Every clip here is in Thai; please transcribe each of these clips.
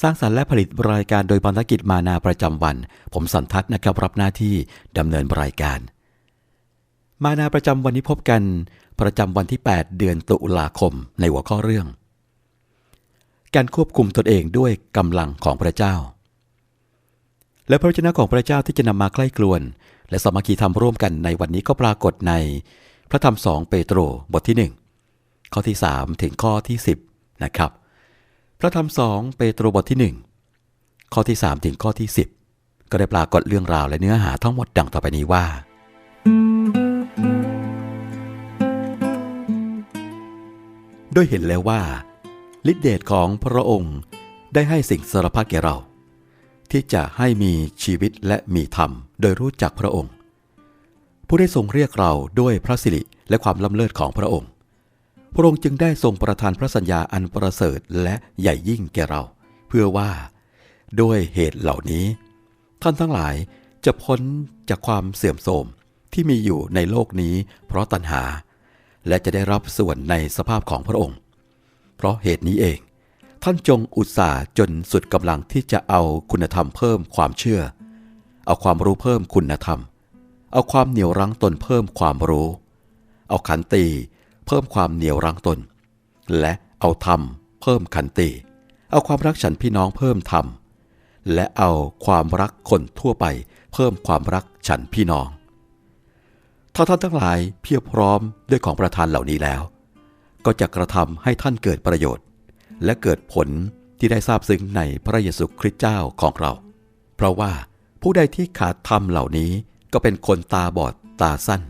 สร้างสรรค์และผลิตรายการโดยภารกิจมานาประจำวัน ผมสันทัศน์นะครับรับหน้าที่ดำเนินรายการ มานาประจำวันนี้พบกัน ประจำวันที่ 8 เดือนตุลาคมในหัวข้อเรื่อง การควบคุมตนเองด้วยกำลังของพระเจ้า และพระวจนะของพระเจ้าที่จะนำมาใกล้กลวน และสมัคคีธรรมร่วมกันในวันนี้ก็ปรากฏใน พระธรรมสองเปโตรบทที่ 1 ข้อที่ 3 ถึงข้อที่ 10 นะครับ พระธรรมสองเปโตรบทที่ 1 ข้อที่ 3 ถึงข้อที่ 10 ก็ได้ปรากฏเรื่องราวและเนื้อหาทั้งหมดดังต่อไปนี้ว่า ด้วยเห็นแล้วว่าฤทธิเดชของพระองค์ได้ให้สิ่งสารพัดแก่เรา ที่จะให้มีชีวิตและมีธรรมโดยรู้จักพระองค์ ผู้ได้ทรงเรียกเราด้วยพระสิริและความล้ำเลิศของพระองค์ พระองค์จึงได้ทรงประทานพระสัญญาอันประเสริฐและใหญ่ยิ่งแก่เรา เพื่อว่า ด้วยเหตุเหล่านี้ ท่านทั้งหลายจะพ้นจากความเสื่อมโทรมที่มีอยู่ในโลกนี้ เพราะตัณหา และจะได้รับส่วนในสภาพของพระองค์ เพราะเหตุนี้เอง ท่านจงอุตส่าห์จนสุดกำลังที่จะเอาคุณธรรมเพิ่มความเชื่อ เอาความรู้เพิ่มคุณธรรม เอาความเหนียวรั้งตนเพิ่มความรู้ เอาขันติ เพิ่มความเหนียวรั้งตน และเอาธรรมเพิ่มขันติ เอาความรักฉันพี่น้องเพิ่มธรรม และเอาความรักคนทั่วไป เพิ่มความรักฉันพี่น้อง ถ้าท่านทั้งหลายเพียบพร้อมด้วยของประทานเหล่านี้แล้ว ก็จะกระทำให้ท่านเกิดประโยชน์ และเกิดผลที่ได้ทราบซึ้งในพระเยซูคริสต์เจ้าของเรา เพราะว่าผู้ใดที่ขาดธรรมเหล่านี้ก็เป็นคนตาบอดตาสั้น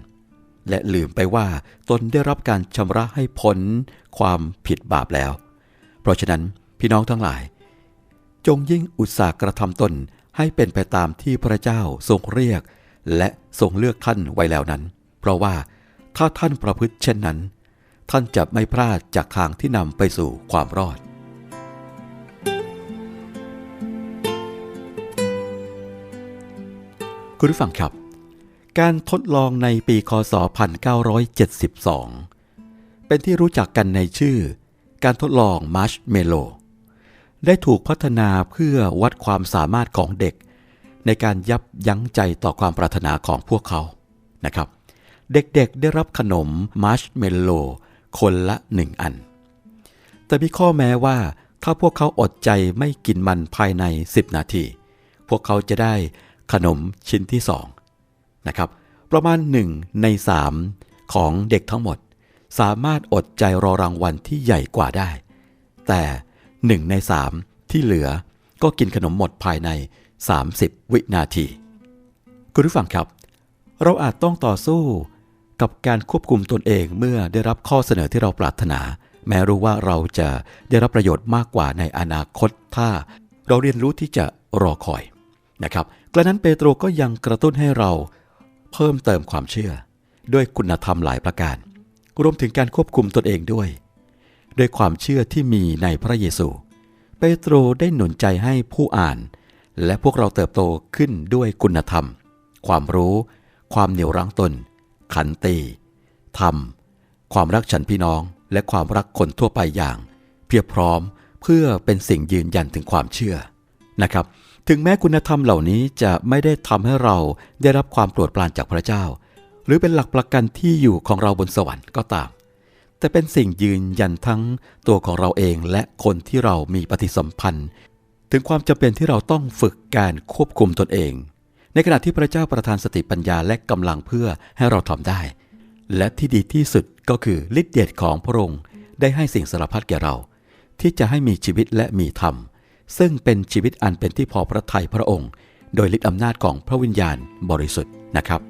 และลืมไปว่าตนได้รับการชำระให้พ้นความผิดบาปแล้ว เพราะฉะนั้นพี่น้องทั้งหลาย จงยิ่งอุตสาหกระทำตนให้เป็นไปตามที่พระเจ้าทรงเรียก และทรงเลือกท่านไว้แล้วนั้น เพราะว่าถ้าท่านประพฤติเช่นนั้น ท่านจะไม่พลาดจากทางที่นำไปสู่ความรอด คุณผู้ฟังครับ การทดลองในปีคศ 1972 เป็นที่รู้จักกันในชื่อ การทดลองมาร์ชเมโล ได้ถูกพัฒนาเพื่อวัดความสามารถของเด็ก ในการยับยั้งใจต่อความปรารถนาของพวกเขานะครับ เด็กๆได้รับขนมมาร์ชเมลโลคนละหนึ่งอัน แต่มีข้อแม้ว่าถ้าพวกเขาอดใจไม่กินมันภายใน 10 นาที พวกเขาจะได้ขนมชิ้นที่สอง นะครับ ประมาณ 1 ใน 3 ของเด็กทั้งหมด สามารถอดใจรอรางวัลที่ใหญ่กว่าได้ แต่ 1 ใน 3 ที่เหลือก็กินขนมหมดภายใน 30 วินาที คุณผู้ฟังครับ เราอาจต้องต่อสู้กับการควบคุมตนเองเมื่อได้รับข้อเสนอที่เราปรารถนา แม้รู้ว่าเราจะได้รับประโยชน์มากกว่าในอนาคต ถ้าเราเรียนรู้ที่จะรอคอยนะครับกระนั้นเปโตรก็ยังกระตุ้นให้เรา เพิ่มเติมความเชื่อ ด้วยคุณธรรมหลายประการ รวมถึงการควบคุมตนเองด้วย ด้วยความเชื่อที่มีในพระเยซู เปโตรได้หนุนใจให้ผู้อ่าน และพวกเราเติบโตขึ้นด้วยคุณธรรม ความรู้ ความเหนียวรั้งตน ขันติธรรม ความรักฉันพี่น้อง และความรักคนทั่วไปอย่าง เพียบพร้อมเพื่อเป็นสิ่งยืนยันถึงความเชื่อนะครับ ถึงแม้คุณธรรมเหล่านี้จะไม่ได้ทำให้เราได้รับความโปรดปรานจากพระเจ้า หรือเป็นหลักประกันที่อยู่ของเราบนสวรรค์ก็ตาม แต่เป็นสิ่งยืนยันทั้งตัวของเราเองและคนที่เรามีปฏิสัมพันธ์ ถึงความจำเป็นที่เราต้องฝึกการควบคุมตนเอง ในขณะที่พระเจ้าประทานสติปัญญาและกำลังเพื่อให้เราทำได้ และที่ดีที่สุดก็คือฤทธิเดชของพระองค์ได้ให้สิ่งสารพัดแก่เรา ที่จะให้มีชีวิตและมีธรรม ซึ่งเป็นชีวิตอันเป็นที่พอพระทัยพระองค์ โดยฤทธิอำนาจของพระวิญญาณบริสุทธิ์นะครับ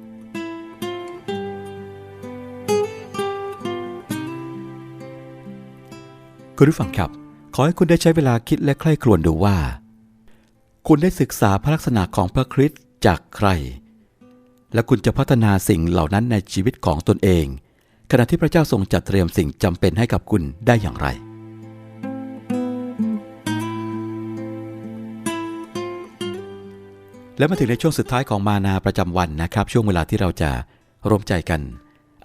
คุณผู้ฟังครับ ขอให้คุณได้ใช้เวลาคิดและใคร่ครวญดูว่า คุณได้ศึกษาพระลักษณะของพระคริสต์จากใคร และคุณจะพัฒนาสิ่งเหล่านั้นในชีวิตของตนเอง ขณะที่พระเจ้าทรงจัดเตรียมสิ่งจำเป็นให้กับคุณได้อย่างไร และมาถึงในช่วงสุดท้ายของมานาประจำวันนะครับ ช่วงเวลาที่เราจะร่วมใจกัน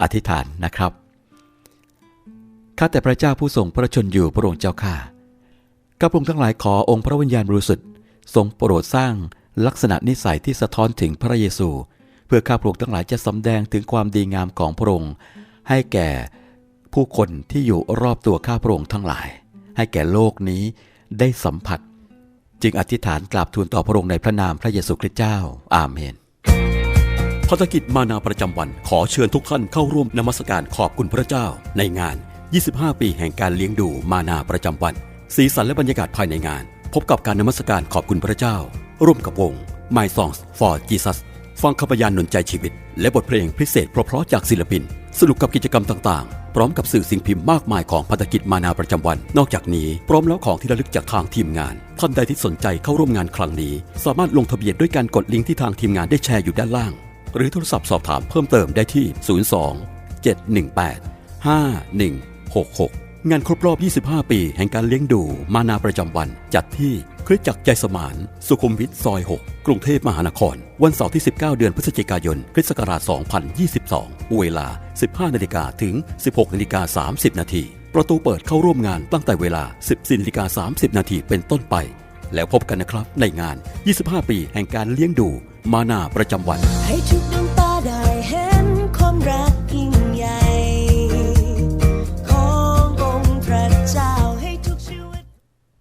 อธิษฐานนะครับข้าแต่พระเจ้าผู้ทรงพระชนอยู่พระองค์เจ้าข้าข้าพระองค์ทั้งหลายขอองค์พระวิญญาณบริสุทธิ์ทรงโปรดสร้างลักษณะนิสัยที่สะท้อนถึงพระเยซู เพื่อข้าพระองค์ทั้งหลายจะสำแดงถึงความดีงามของพระองค์ให้แก่ผู้คนที่อยู่รอบตัวข้าพระองค์ทั้งหลาย ให้แก่โลกนี้ได้สัมผัส จึงอธิษฐานกราบทูลต่อพระองค์ในพระนามพระเยซูคริสต์เจ้า อาเมนภารกิจมานาประจำวันขอเชิญทุกท่านเข้าร่วมนมัสการขอบคุณพระเจ้า ในงาน 25 ปีแห่งการเลี้ยงดูมานาประจำวัน สีสันและบรรยากาศภายในงาน พบกับการนมัสการขอบคุณพระเจ้า ร่วมกับวง My Songs for Jesus ฟังขบยานหนุนใจชีวิต และบทเพลงพิเศษเพราะๆจากศิลปิน สนุกกับกิจกรรมต่างๆ ร้อมกับสื่อสิ่งพิมพ์มากมายของภารกิจมานาประจำวัน นอกจากนี้พร้อมแล้วของที่ระลึกจากทางทีมงาน ท่านใดที่สนใจเข้าร่วมงานครั้งนี้ สามารถลงทะเบียนด้วยการกดลิงก์ที่ทางทีมงานได้แชร์อยู่ด้านล่าง หรือโทรศัพท์สอบถามเพิ่มเติมได้ที่ 02 718 5166งานครบรอบ 25 ปี แห่งการเลี้ยงดูมานาประจำวัน จัดที่คริสตจักรใจสมาน สุขุมวิทซอย 6 กรุงเทพมหานคร วันเสาร์ที่ 19 เดือนพฤศจิกายน คริสต์ศักราช 2022 เวลา 15นาฬิกาถึง 16นาฬิกา30 นาที ประตูเปิดเข้าร่วมงานตั้งแต่เวลา 14นาฬิกา30 นาทีเป็นต้นไป แล้วพบกันนะครับในงาน 25 ปีแห่งการเลี้ยงดู มานาประจำวัน ให้ทุกดวงตาได้เห็นความรักยิ่งใหญ่ขององค์พระเจ้าให้ทุกชีวิต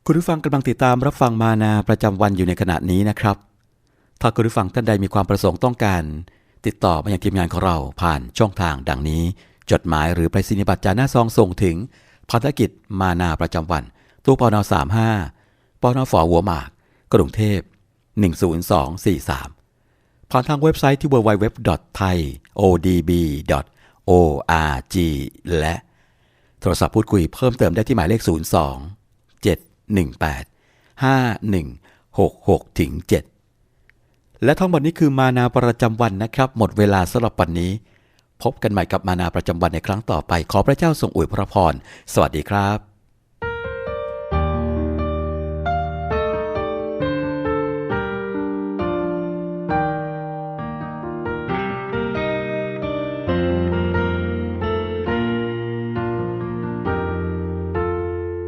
คุณผู้ฟังกำลังติดตามรับฟังมานาประจำวันอยู่ในขณะนี้นะครับ ถ้าคุณผู้ฟังท่านใดมีความประสงค์ต้องการ ติดต่อมาอยังทีมงานของเราผ่านช่องทางดังนี้ จดหมายหรือไปรษณียบัตรจานหน้าซองส่งถึงภารกิจมานาประจำวัน ตู้ปอน35ปอนฝอหัวหมาก กรุงเทพ 10243 ผ่านทางเว็บไซต์ที่ www.thaiodb.org และโทรศัพท์พูดคุยเพิ่มเติมได้ที่หมายเลข 02 718 5166ถึง7 และทั้งหมดนี้คือมานาประจำวันนะครับ หมดเวลาสำหรับวันนี้ พบกันใหม่กับมานาประจำวันในครั้งต่อไป ขอพระเจ้าทรงอวยพระพร สวัสดีครับ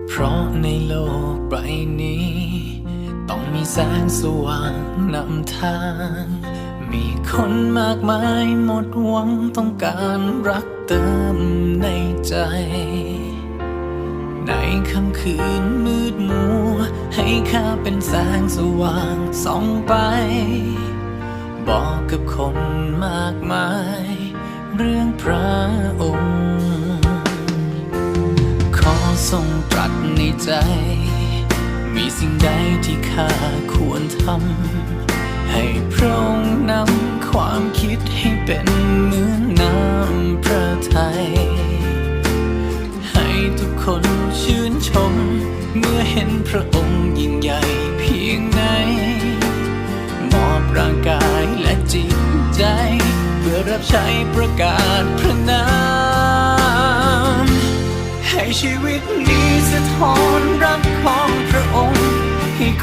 เพราะในโลกใบนี้ ต้องมีแสงสว่างนำทาง มีคนมากมายหมดหวังต้องการรักเติมในใจ ในค่ำคืนมืดมัว ให้ข้าเป็นแสงสว่างส่องไป บอกกับคนมากมาย เรื่องพระองค์ ขอทรงตรัสในใจ มีสิ่งใดที่ข้าควรทำ ให้พระองค์นำความคิดให้เป็นเหมือนน้ำพระทัย ให้ทุกคนชื่นชม เมื่อเห็นพระองค์ยิ่งใหญ่เพียงไหน มอบร่างกายและจิตใจ เพื่อรับใช้ประกาศพระนาม ให้ชีวิตนี้สะท้อน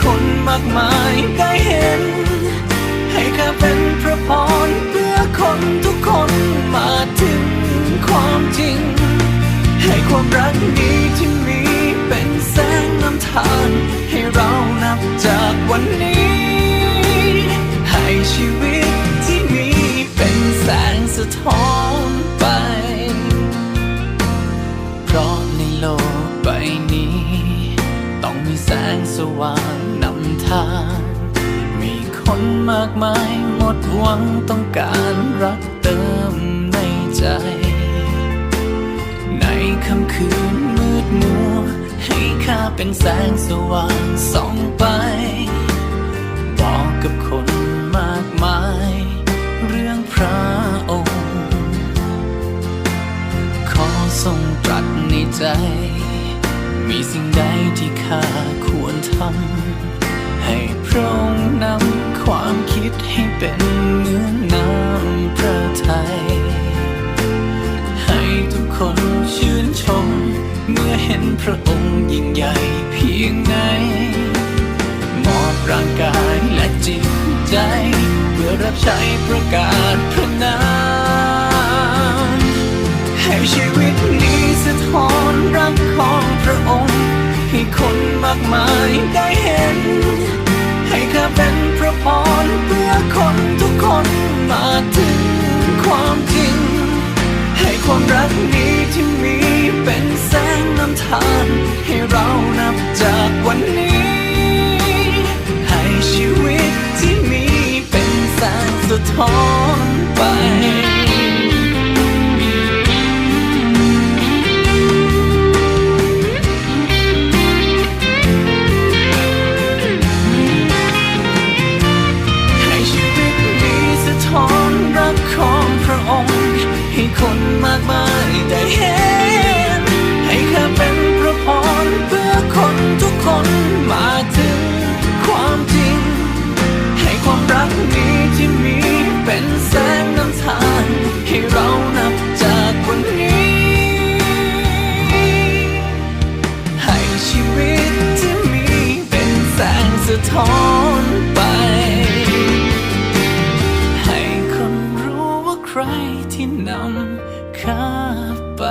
คนมากมายได้เห็น ให้ข้าเป็นพระพรเพื่อคนทุกคนมาถึงความจริง ให้ความรักนี้ที่มีเป็นแสงนำทางให้เรานับจากวันนี้ ให้ชีวิตที่มีเป็นแสงสะท้อน มายหมดหวังต้องการรักเติมในใจ ในค่ำคืนมืดมัว ให้ข้าเป็นแสงสว่างส่องไป บอกกับคนมากมาย เรื่องพระองค์ ขอทรงตรัสในใจ มีสิ่งใดที่ข้าควรทำให้พระองค์นำ ความคิดให้เป็นเหมือนน้ำพระทัยให้ทุกคนชื่นชม เมื่อเห็นพระองค์ยิ่งใหญ่เพียงไหนมอบร่างกายและจิตใจ เพื่อรับใช้ประกาศพระนามให้ชีวิตนี้สะท้อนรักของพระองค์ ให้คนมากมายได้เห็น ความรักนี้ที่มีเป็นแสงนำทางให้เรานับจากวันนี้ ให้ชีวิตที่มีเป็นแสงสะท้อนำข้าไป